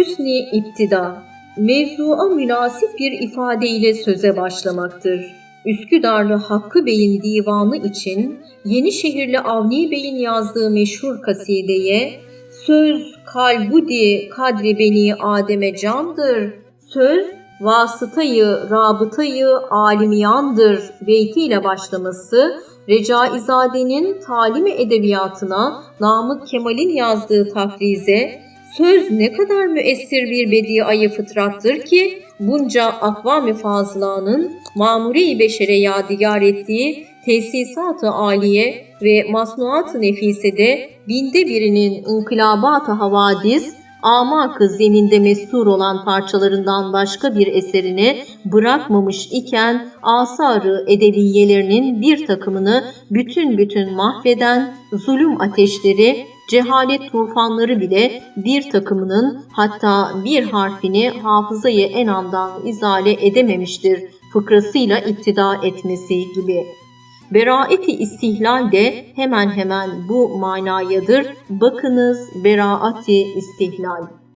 Hüsni İptida Mevzua münasip bir ifadeyle söze başlamaktır. Üsküdarlı Hakkı Bey'in divanı için Yenişehirli Avni Bey'in yazdığı meşhur kasideye Söz kalbudi kadri beni Adem'e candır. Söz vasıtayı, rabıtayı alimiyandır beytiyle başlaması Recaizade'nin talimi edebiyatına Namık Kemal'in yazdığı takrize söz ne kadar müessir bir bediayı fıtrattır ki bunca akvam-ı fazlanın mamure-i beşere yadigar ettiği tesisat-ı aliye ve masnuat-ı nefisede binde birinin inkılabat-ı havadis, amak-ı zeminde mestur olan parçalarından başka bir eserini bırakmamış iken asarı edebiyelerinin bir takımını bütün bütün mahveden zulüm ateşleri, cehalet tufanları bile bir takımının hatta bir harfini hafızayı enamdan izale edememiştir fıkrasıyla iktida etmesi gibi. Beraati istihlal de hemen hemen bu manayadır. Bakınız beraati istihlal.